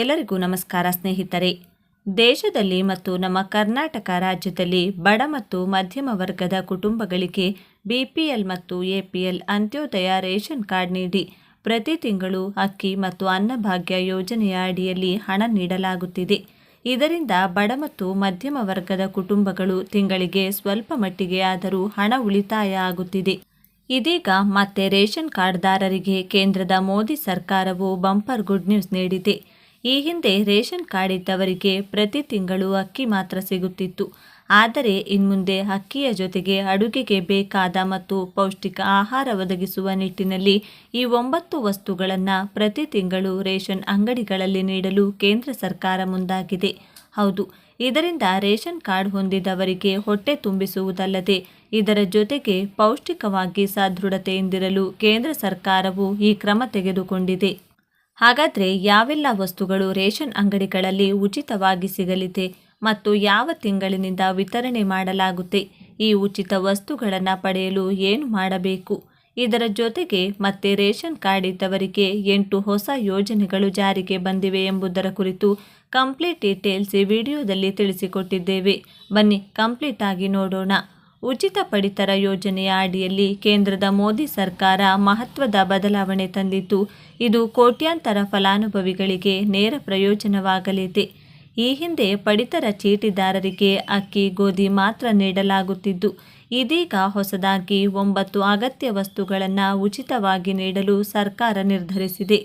ಎಲ್ಲರಿಗೂ ನಮಸ್ಕಾರ ಸ್ನೇಹಿತರೆ. ದೇಶದಲ್ಲಿ ಮತ್ತು ನಮ್ಮ ಕರ್ನಾಟಕ ರಾಜ್ಯದಲ್ಲಿ ಬಡ ಮತ್ತು ಮಧ್ಯಮ ವರ್ಗದ ಕುಟುಂಬಗಳಿಗೆ ಬಿಪಿಎಲ್ ಮತ್ತು ಎಪಿಎಲ್ ಅಂತ್ಯೋದಯ ರೇಷನ್ ಕಾರ್ಡ್ ನೀಡಿ ಪ್ರತಿ ತಿಂಗಳು ಅಕ್ಕಿ ಮತ್ತು ಅನ್ನಭಾಗ್ಯ ಯೋಜನೆಯ ಅಡಿಯಲ್ಲಿ ಹಣ ನೀಡಲಾಗುತ್ತಿದೆ. ಇದರಿಂದ ಬಡ ಮತ್ತು ಮಧ್ಯಮ ವರ್ಗದ ಕುಟುಂಬಗಳು ತಿಂಗಳಿಗೆ ಸ್ವಲ್ಪ ಮಟ್ಟಿಗೆ ಆದರೂ ಹಣ ಉಳಿತಾಯ ಆಗುತ್ತಿದೆ. ಇದೀಗ ಮತ್ತೆ ರೇಷನ್ ಕಾರ್ಡ್ದಾರರಿಗೆ ಕೇಂದ್ರದ ಮೋದಿ ಸರ್ಕಾರವು ಬಂಪರ್ ಗುಡ್ ನ್ಯೂಸ್ ನೀಡಿದೆ. ಈ ಹಿಂದೆ ರೇಷನ್ ಕಾರ್ಡ್ ಇದ್ದವರಿಗೆ ಪ್ರತಿ ತಿಂಗಳು ಅಕ್ಕಿ ಮಾತ್ರ ಸಿಗುತ್ತಿತ್ತು. ಆದರೆ ಇನ್ಮುಂದೆ ಅಕ್ಕಿಯ ಜೊತೆಗೆ ಅಡುಗೆಗೆ ಬೇಕಾದ ಮತ್ತು ಪೌಷ್ಟಿಕ ಆಹಾರ ಒದಗಿಸುವ ನಿಟ್ಟಿನಲ್ಲಿ ಈ ಒಂಬತ್ತು ವಸ್ತುಗಳನ್ನು ಪ್ರತಿ ತಿಂಗಳು ರೇಷನ್ ಅಂಗಡಿಗಳಲ್ಲಿ ನೀಡಲು ಕೇಂದ್ರ ಸರ್ಕಾರ ಮುಂದಾಗಿದೆ. ಹೌದು, ಇದರಿಂದ ರೇಷನ್ ಕಾರ್ಡ್ ಹೊಂದಿದವರಿಗೆ ಹೊಟ್ಟೆ ತುಂಬಿಸುವುದಲ್ಲದೆ ಇದರ ಜೊತೆಗೆ ಪೌಷ್ಟಿಕವಾಗಿ ಸದೃಢತೆಯಿಂದಿರಲು ಕೇಂದ್ರ ಸರ್ಕಾರವು ಈ ಕ್ರಮ ತೆಗೆದುಕೊಂಡಿದೆ. ಹಾಗಾದರೆ ಯಾವೆಲ್ಲ ವಸ್ತುಗಳು ರೇಷನ್ ಅಂಗಡಿಗಳಲ್ಲಿ ಉಚಿತವಾಗಿ ಸಿಗಲಿದೆ ಮತ್ತು ಯಾವ ತಿಂಗಳಿನಿಂದ ವಿತರಣೆ ಮಾಡಲಾಗುತ್ತೆ? ಈ ಉಚಿತ ವಸ್ತುಗಳನ್ನು ಪಡೆಯಲು ಏನು ಮಾಡಬೇಕು? ಇದರ ಜೊತೆಗೆ ಮತ್ತೆ ರೇಷನ್ ಕಾರ್ಡ್ ಇದ್ದವರಿಗೆ ಎಂಟು ಹೊಸ ಯೋಜನೆಗಳು ಜಾರಿಗೆ ಬಂದಿವೆ ಎಂಬುದರ ಕುರಿತು ಕಂಪ್ಲೀಟ್ ಡೀಟೇಲ್ಸ್ ಈ ವಿಡಿಯೋದಲ್ಲಿ ತಿಳಿಸಿಕೊಟ್ಟಿದ್ದೇವೆ. ಬನ್ನಿ, ಕಂಪ್ಲೀಟ್ ಆಗಿ ನೋಡೋಣ. ಉಚಿತ ಪಡಿತರ ಯೋಜನೆಯ ಅಡಿಯಲ್ಲಿ ಕೇಂದ್ರದ ಮೋದಿ ಸರ್ಕಾರ ಮಹತ್ವದ ಬದಲಾವಣೆ ತಂದಿದ್ದು, ಇದು ಕೋಟ್ಯಾಂತರ ಫಲಾನುಭವಿಗಳಿಗೆ ನೇರ ಪ್ರಯೋಜನವಾಗಲಿದೆ. ಈ ಹಿಂದೆ ಪಡಿತರ ಚೀಟಿದಾರರಿಗೆ ಅಕ್ಕಿ, ಗೋಧಿ ಮಾತ್ರ ನೀಡಲಾಗುತ್ತಿದ್ದು, ಇದೀಗ ಹೊಸದಾಗಿ ಒಂಬತ್ತು ಅಗತ್ಯ ವಸ್ತುಗಳನ್ನು ಉಚಿತವಾಗಿ ನೀಡಲು ಸರ್ಕಾರ ನಿರ್ಧರಿಸಿದೆ.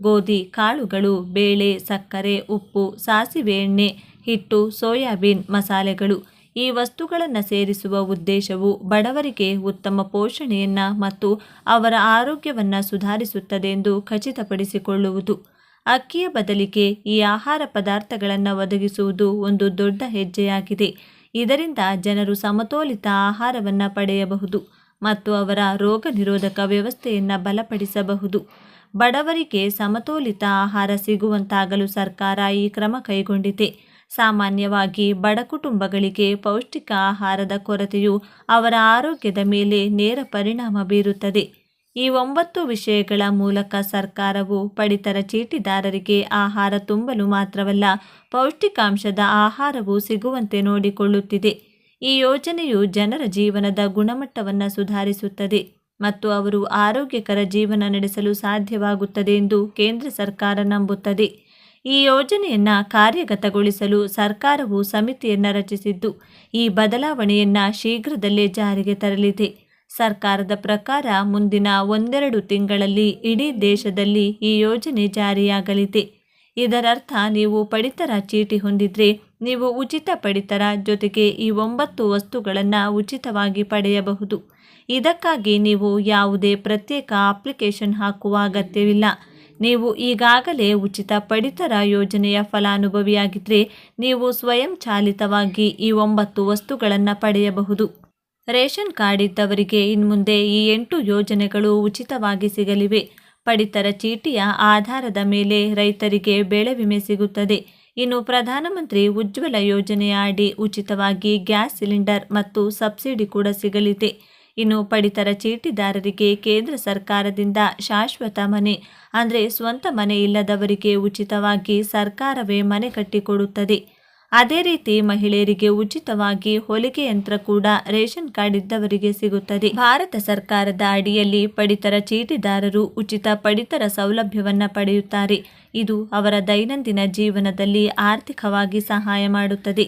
ಗೋಧಿ, ಕಾಳುಗಳು, ಬೇಳೆ, ಸಕ್ಕರೆ, ಉಪ್ಪು, ಸಾಸಿವೆ ಎಣ್ಣೆ, ಹಿಟ್ಟು, ಸೋಯಾಬೀನ್ ಮಸಾಲೆಗಳು ಈ ವಸ್ತುಗಳನ್ನು ಸೇರಿಸುವ ಉದ್ದೇಶವು ಬಡವರಿಗೆ ಉತ್ತಮ ಪೋಷಣೆಯನ್ನು ಮತ್ತು ಅವರ ಆರೋಗ್ಯವನ್ನು ಸುಧಾರಿಸುತ್ತದೆ ಎಂದು ಖಚಿತಪಡಿಸಿಕೊಳ್ಳುವುದು. ಅಕ್ಕಿಯ ಬದಲಿಗೆ ಈ ಆಹಾರ ಪದಾರ್ಥಗಳನ್ನು ಒದಗಿಸುವುದು ಒಂದು ದೊಡ್ಡ ಹೆಜ್ಜೆಯಾಗಿದೆ. ಇದರಿಂದ ಜನರು ಸಮತೋಲಿತ ಆಹಾರವನ್ನು ಪಡೆಯಬಹುದು ಮತ್ತು ಅವರ ರೋಗ ನಿರೋಧಕ ವ್ಯವಸ್ಥೆಯನ್ನು ಬಲಪಡಿಸಬಹುದು. ಬಡವರಿಗೆ ಸಮತೋಲಿತ ಆಹಾರ ಸಿಗುವಂತಾಗಲು ಸರ್ಕಾರ ಈ ಕ್ರಮ ಕೈಗೊಂಡಿದೆ. ಸಾಮಾನ್ಯವಾಗಿ ಬಡ ಕುಟುಂಬಗಳಿಗೆ ಪೌಷ್ಟಿಕ ಆಹಾರದ ಕೊರತೆಯು ಅವರ ಆರೋಗ್ಯದ ಮೇಲೆ ನೇರ ಪರಿಣಾಮ ಬೀರುತ್ತದೆ. ಈ ಒಂಬತ್ತು ವಿಷಯಗಳ ಮೂಲಕ ಸರ್ಕಾರವು ಪಡಿತರ ಚೀಟಿದಾರರಿಗೆ ಆಹಾರ ತುಂಬಲು ಮಾತ್ರವಲ್ಲ, ಪೌಷ್ಟಿಕಾಂಶದ ಆಹಾರವು ಸಿಗುವಂತೆ ನೋಡಿಕೊಳ್ಳುತ್ತಿದೆ. ಈ ಯೋಜನೆಯು ಜನರ ಜೀವನದ ಗುಣಮಟ್ಟವನ್ನು ಸುಧಾರಿಸುತ್ತದೆ ಮತ್ತು ಅವರು ಆರೋಗ್ಯಕರ ಜೀವನ ನಡೆಸಲು ಸಾಧ್ಯವಾಗುತ್ತದೆ ಎಂದು ಕೇಂದ್ರ ಸರ್ಕಾರ ನಂಬುತ್ತದೆ. ಈ ಯೋಜನೆಯನ್ನು ಕಾರ್ಯಗತಗೊಳಿಸಲು ಸರ್ಕಾರವು ಸಮಿತಿಯನ್ನು ರಚಿಸಿದ್ದು, ಈ ಬದಲಾವಣೆಯನ್ನು ಶೀಘ್ರದಲ್ಲೇ ಜಾರಿಗೆ ತರಲಿದೆ. ಸರ್ಕಾರದ ಪ್ರಕಾರ ಮುಂದಿನ ಒಂದೆರಡು ತಿಂಗಳಲ್ಲಿ ಇಡೀ ದೇಶದಲ್ಲಿ ಈ ಯೋಜನೆ ಜಾರಿಯಾಗಲಿದೆ. ಇದರರ್ಥ, ನೀವು ಪಡಿತರ ಚೀಟಿ ಹೊಂದಿದ್ರೆ ನೀವು ಉಚಿತ ಪಡಿತರ ಜೊತೆಗೆ ಈ ಒಂಬತ್ತು ವಸ್ತುಗಳನ್ನು ಉಚಿತವಾಗಿ ಪಡೆಯಬಹುದು. ಇದಕ್ಕಾಗಿ ನೀವು ಯಾವುದೇ ಪ್ರತ್ಯೇಕ ಅಪ್ಲಿಕೇಶನ್ ಹಾಕುವ ಅಗತ್ಯವಿಲ್ಲ. ನೀವು ಈಗಾಗಲೇ ಉಚಿತ ಪಡಿತರ ಯೋಜನೆಯ ಫಲಾನುಭವಿಯಾಗಿದ್ದರೆ ನೀವು ಸ್ವಯಂ ಚಾಲಿತವಾಗಿ ಈ ಒಂಬತ್ತು ವಸ್ತುಗಳನ್ನು ಪಡೆಯಬಹುದು. ರೇಷನ್ ಕಾರ್ಡ್ ಇದ್ದವರಿಗೆ ಇನ್ಮುಂದೆ ಈ ಎಂಟು ಯೋಜನೆಗಳು ಉಚಿತವಾಗಿ ಸಿಗಲಿವೆ. ಪಡಿತರ ಚೀಟಿಯ ಆಧಾರದ ಮೇಲೆ ರೈತರಿಗೆ ಬೆಳೆ ವಿಮೆ ಸಿಗುತ್ತದೆ. ಇನ್ನು ಪ್ರಧಾನಮಂತ್ರಿ ಉಜ್ವಲ ಯೋಜನೆಯ ಅಡಿ ಉಚಿತವಾಗಿ ಗ್ಯಾಸ್ ಸಿಲಿಂಡರ್ ಮತ್ತು ಸಬ್ಸಿಡಿ ಕೂಡ ಸಿಗಲಿದೆ. ಇನ್ನು ಪಡಿತರ ಚೀಟಿದಾರರಿಗೆ ಕೇಂದ್ರ ಸರ್ಕಾರದಿಂದ ಶಾಶ್ವತ ಮನೆ, ಅಂದರೆ ಸ್ವಂತ ಮನೆ ಇಲ್ಲದವರಿಗೆ ಉಚಿತವಾಗಿ ಸರ್ಕಾರವೇ ಮನೆ ಕಟ್ಟಿಕೊಡುತ್ತದೆ. ಅದೇ ರೀತಿ ಮಹಿಳೆಯರಿಗೆ ಉಚಿತವಾಗಿ ಹೊಲಿಗೆ ಯಂತ್ರ ಕೂಡ ರೇಷನ್ ಕಾರ್ಡ್ ಇದ್ದವರಿಗೆ ಸಿಗುತ್ತದೆ. ಭಾರತ ಸರ್ಕಾರದ ಅಡಿಯಲ್ಲಿ ಪಡಿತರ ಚೀಟಿದಾರರು ಉಚಿತ ಪಡಿತರ ಸೌಲಭ್ಯವನ್ನು ಪಡೆಯುತ್ತಾರೆ. ಇದು ಅವರ ದೈನಂದಿನ ಜೀವನದಲ್ಲಿ ಆರ್ಥಿಕವಾಗಿ ಸಹಾಯ ಮಾಡುತ್ತದೆ.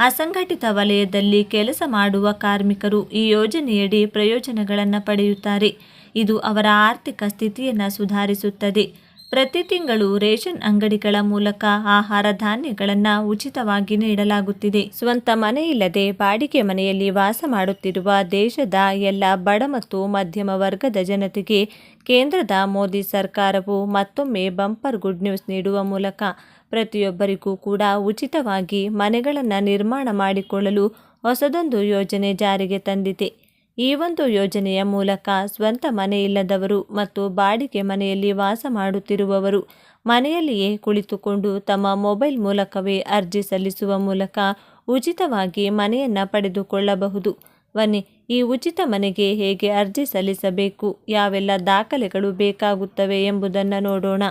ಅಸಂಘಟಿತ ವಲಯದಲ್ಲಿ ಕೆಲಸ ಮಾಡುವ ಕಾರ್ಮಿಕರು ಈ ಯೋಜನೆಯಡಿ ಪ್ರಯೋಜನಗಳನ್ನು ಪಡೆಯುತ್ತಾರೆ. ಇದು ಅವರ ಆರ್ಥಿಕ ಸ್ಥಿತಿಯನ್ನು ಸುಧಾರಿಸುತ್ತದೆ. ಪ್ರತಿ ತಿಂಗಳು ರೇಷನ್ ಅಂಗಡಿಗಳ ಮೂಲಕ ಆಹಾರ ಧಾನ್ಯಗಳನ್ನು ಉಚಿತವಾಗಿ ನೀಡಲಾಗುತ್ತಿದೆ. ಸ್ವಂತ ಮನೆಯಿಲ್ಲದೆ ಬಾಡಿಗೆ ಮನೆಯಲ್ಲಿ ವಾಸ ಮಾಡುತ್ತಿರುವ ದೇಶದ ಎಲ್ಲ ಬಡ ಮತ್ತು ಮಧ್ಯಮ ವರ್ಗದ ಜನತೆಗೆ ಕೇಂದ್ರದ ಮೋದಿ ಸರ್ಕಾರವು ಮತ್ತೊಮ್ಮೆ ಬಂಪರ್ ಗುಡ್ ನ್ಯೂಸ್ ನೀಡುವ ಮೂಲಕ ಪ್ರತಿಯೊಬ್ಬರಿಗೂ ಕೂಡ ಉಚಿತವಾಗಿ ಮನೆಗಳನ್ನು ನಿರ್ಮಾಣ ಮಾಡಿಕೊಳ್ಳಲು ಹೊಸದೊಂದು ಯೋಜನೆ ಜಾರಿಗೆ ತಂದಿದೆ. ಈ ಒಂದು ಯೋಜನೆಯ ಮೂಲಕ ಸ್ವಂತ ಮನೆ ಇಲ್ಲದವರು ಮತ್ತು ಬಾಡಿಗೆ ಮನೆಯಲ್ಲಿ ವಾಸ ಮಾಡುತ್ತಿರುವವರು ಮನೆಯಲ್ಲಿಯೇ ಕುಳಿತುಕೊಂಡು ತಮ್ಮ ಮೊಬೈಲ್ ಮೂಲಕವೇ ಅರ್ಜಿ ಸಲ್ಲಿಸುವ ಮೂಲಕ ಉಚಿತವಾಗಿ ಮನೆಯನ್ನು ಪಡೆದುಕೊಳ್ಳಬಹುದು. ಬನ್ನಿ ಈ ಉಚಿತ ಮನೆಗೆ ಹೇಗೆ ಅರ್ಜಿ ಸಲ್ಲಿಸಬೇಕು? ಯಾವೆಲ್ಲ ದಾಖಲೆಗಳು ಬೇಕಾಗುತ್ತವೆ ಎಂಬುದನ್ನು ನೋಡೋಣ.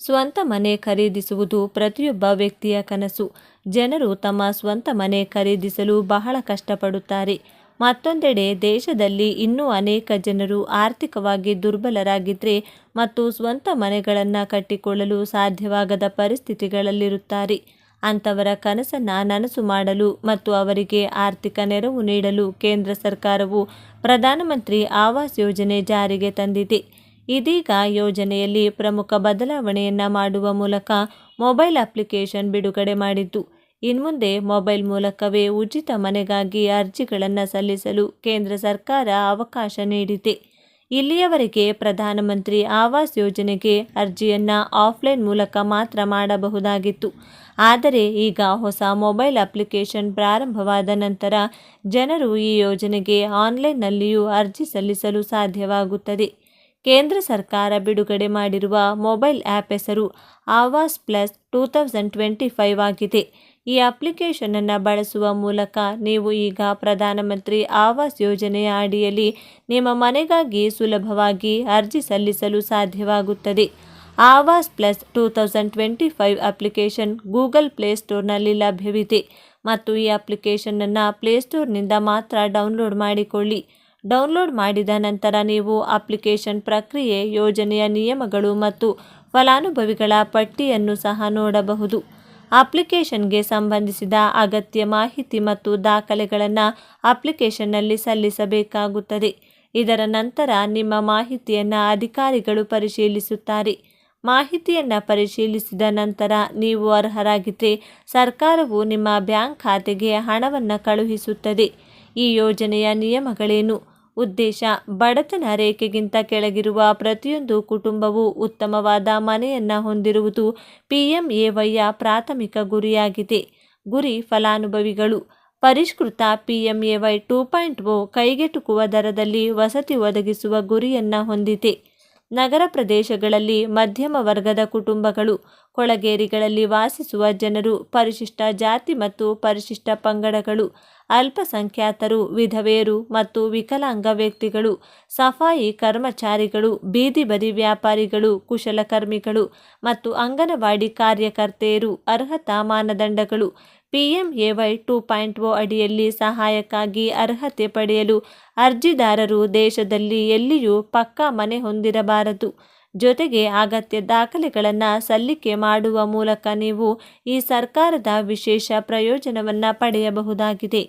ಸ್ವಂತ ಮನೆ ಖರೀದಿಸುವುದು ಪ್ರತಿಯೊಬ್ಬ ವ್ಯಕ್ತಿಯ ಕನಸು. ಜನರು ತಮ್ಮ ಸ್ವಂತ ಮನೆ ಖರೀದಿಸಲು ಬಹಳ ಕಷ್ಟಪಡುತ್ತಾರೆ. ಮತ್ತೊಂದೆಡೆ ದೇಶದಲ್ಲಿ ಇನ್ನೂ ಅನೇಕ ಜನರು ಆರ್ಥಿಕವಾಗಿ ದುರ್ಬಲರಾಗಿದ್ದರೆ ಮತ್ತು ಸ್ವಂತ ಮನೆಗಳನ್ನು ಕಟ್ಟಿಕೊಳ್ಳಲು ಸಾಧ್ಯವಾಗದ ಪರಿಸ್ಥಿತಿಗಳಲ್ಲಿರುತ್ತಾರೆ. ಅಂಥವರ ಕನಸನ್ನು ನನಸು ಮಾಡಲು ಮತ್ತು ಅವರಿಗೆ ಆರ್ಥಿಕ ನೆರವು ನೀಡಲು ಕೇಂದ್ರ ಸರ್ಕಾರವು ಪ್ರಧಾನಮಂತ್ರಿ ಆವಾಸ್ ಯೋಜನೆ ಜಾರಿಗೆ ತಂದಿದೆ. ಇದೀಗ ಯೋಜನೆಯಲ್ಲಿ ಪ್ರಮುಖ ಬದಲಾವಣೆಯನ್ನು ಮಾಡುವ ಮೂಲಕ ಮೊಬೈಲ್ ಅಪ್ಲಿಕೇಶನ್ ಬಿಡುಗಡೆ ಮಾಡಿದ್ದು. ಇನ್ಮುಂದೆ ಮೊಬೈಲ್ ಮೂಲಕವೇ ಉಚಿತ ಮನೆಗಾಗಿ ಅರ್ಜಿಗಳನ್ನು ಸಲ್ಲಿಸಲು ಕೇಂದ್ರ ಸರ್ಕಾರ ಅವಕಾಶ ನೀಡಿದೆ. ಇಲ್ಲಿಯವರೆಗೆ ಪ್ರಧಾನಮಂತ್ರಿ ಆವಾಸ್ ಯೋಜನೆಗೆ ಅರ್ಜಿಯನ್ನು ಆಫ್ಲೈನ್ ಮೂಲಕ ಮಾತ್ರ ಮಾಡಬಹುದಾಗಿತ್ತು. ಆದರೆ ಈಗ ಹೊಸ ಮೊಬೈಲ್ ಅಪ್ಲಿಕೇಶನ್ ಪ್ರಾರಂಭವಾದ ನಂತರ ಜನರು ಈ ಯೋಜನೆಗೆ ಆನ್ಲೈನ್ನಲ್ಲಿಯೂ ಅರ್ಜಿ ಸಲ್ಲಿಸಲು ಸಾಧ್ಯವಾಗುತ್ತದೆ. ಕೇಂದ್ರ ಸರ್ಕಾರ ಬಿಡುಗಡೆ ಮಾಡಿರುವ ಮೊಬೈಲ್ ಆ್ಯಪ್ ಹೆಸರು Awas plus two thousand twenty five ಆಗಿದೆ. ಈ ಅಪ್ಲಿಕೇಶನನ್ನು ಬಳಸುವ ಮೂಲಕ ನೀವು ಈಗ ಪ್ರಧಾನಮಂತ್ರಿ ಆವಾಸ್ ಯೋಜನೆಯ ಅಡಿಯಲ್ಲಿ ನಿಮ್ಮ ಮನೆಗಾಗಿ ಸುಲಭವಾಗಿ ಅರ್ಜಿ ಸಲ್ಲಿಸಲು ಸಾಧ್ಯವಾಗುತ್ತದೆ. Awas plus two thousand twenty five application Google ಪ್ಲೇಸ್ಟೋರ್ನಲ್ಲಿ ಲಭ್ಯವಿದೆ. ಮತ್ತು ಈ ಅಪ್ಲಿಕೇಶನನ್ನು ಪ್ಲೇಸ್ಟೋರ್ನಿಂದ ಮಾತ್ರ ಡೌನ್ಲೋಡ್ ಮಾಡಿಕೊಳ್ಳಿ. ಡೌನ್ಲೋಡ್ ಮಾಡಿದ ನಂತರ ನೀವು ಅಪ್ಲಿಕೇಶನ್ ಪ್ರಕ್ರಿಯೆ, ಯೋಜನೆಯ ನಿಯಮಗಳು ಮತ್ತು ಫಲಾನುಭವಿಗಳ ಪಟ್ಟಿಯನ್ನು ಸಹ ನೋಡಬಹುದು. ಅಪ್ಲಿಕೇಶನ್ಗೆ ಸಂಬಂಧಿಸಿದ ಅಗತ್ಯ ಮಾಹಿತಿ ಮತ್ತು ದಾಖಲೆಗಳನ್ನು ಅಪ್ಲಿಕೇಶನ್ನಲ್ಲಿ ಸಲ್ಲಿಸಬೇಕಾಗುತ್ತದೆ. ಇದರ ನಂತರ ನಿಮ್ಮ ಮಾಹಿತಿಯನ್ನು ಅಧಿಕಾರಿಗಳು ಪರಿಶೀಲಿಸುತ್ತಾರೆ. ಮಾಹಿತಿಯನ್ನು ಪರಿಶೀಲಿಸಿದ ನಂತರ ನೀವು ಅರ್ಹರಾಗಿದ್ದರೆ ಸರ್ಕಾರವು ನಿಮ್ಮ ಬ್ಯಾಂಕ್ ಖಾತೆಗೆ ಹಣವನ್ನು ಕಳುಹಿಸುತ್ತದೆ. ಈ ಯೋಜನೆಯ ನಿಯಮಗಳೇನು? ಉದ್ದೇಶ, ಬಡತನ ರೇಖೆಗಿಂತ ಕೆಳಗಿರುವ ಪ್ರತಿಯೊಂದು ಕುಟುಂಬವು ಉತ್ತಮವಾದ ಮನೆಯನ್ನು ಹೊಂದಿರುವುದು ಪಿಎಂಎವೈಯ ಪ್ರಾಥಮಿಕ ಗುರಿಯಾಗಿದೆ. ಗುರಿ ಫಲಾನುಭವಿಗಳು, ಪರಿಷ್ಕೃತ ಪಿಎಂಎವೈ ಟೂ ಪಾಯಿಂಟ್ ಓ ಕೈಗೆಟುಕುವ ದರದಲ್ಲಿ ವಸತಿ ಒದಗಿಸುವ ಗುರಿಯನ್ನು ಹೊಂದಿದೆ. ನಗರ ಪ್ರದೇಶಗಳಲ್ಲಿ ಮಧ್ಯಮ ವರ್ಗದ ಕುಟುಂಬಗಳು, ಕೊಳಗೇರಿಗಳಲ್ಲಿ ವಾಸಿಸುವ ಜನರು, ಪರಿಶಿಷ್ಟ ಜಾತಿ ಮತ್ತು ಪರಿಶಿಷ್ಟ ಪಂಗಡಗಳು, ಅಲ್ಪಸಂಖ್ಯಾತರು, ವಿಧವೆಯರು ಮತ್ತು ವಿಕಲಾಂಗ ವ್ಯಕ್ತಿಗಳು, ಸಫಾಯಿ ಕರ್ಮಚಾರಿಗಳು, ಬೀದಿ ಬದಿ ವ್ಯಾಪಾರಿಗಳು, ಕುಶಲಕರ್ಮಿಗಳು ಮತ್ತು ಅಂಗನವಾಡಿ ಕಾರ್ಯಕರ್ತೆಯರು ಅರ್ಹತಾ ಮಾನದಂಡಗಳು ಪಿಎಂಎವೈ ಟೂ ಪಾಯಿಂಟ್ ಒ ಅಡಿಯಲ್ಲಿ ಸಹಾಯಕ್ಕಾಗಿ ಅರ್ಹತೆ ಪಡೆಯಲು ಅರ್ಜಿದಾರರು ದೇಶದಲ್ಲಿ ಎಲ್ಲಿಯೂ ಪಕ್ಕಾ ಮನೆ ಹೊಂದಿರಬಾರದು. ಜೊತೆಗೆ ಅಗತ್ಯ ದಾಖಲೆಗಳನ್ನು ಸಲ್ಲಿಕೆ ಮಾಡುವ ಮೂಲಕ ನೀವು ಈ ಸರ್ಕಾರದ ವಿಶೇಷ ಪ್ರಯೋಜನವನ್ನು ಪಡೆಯಬಹುದಾಗಿದೆ.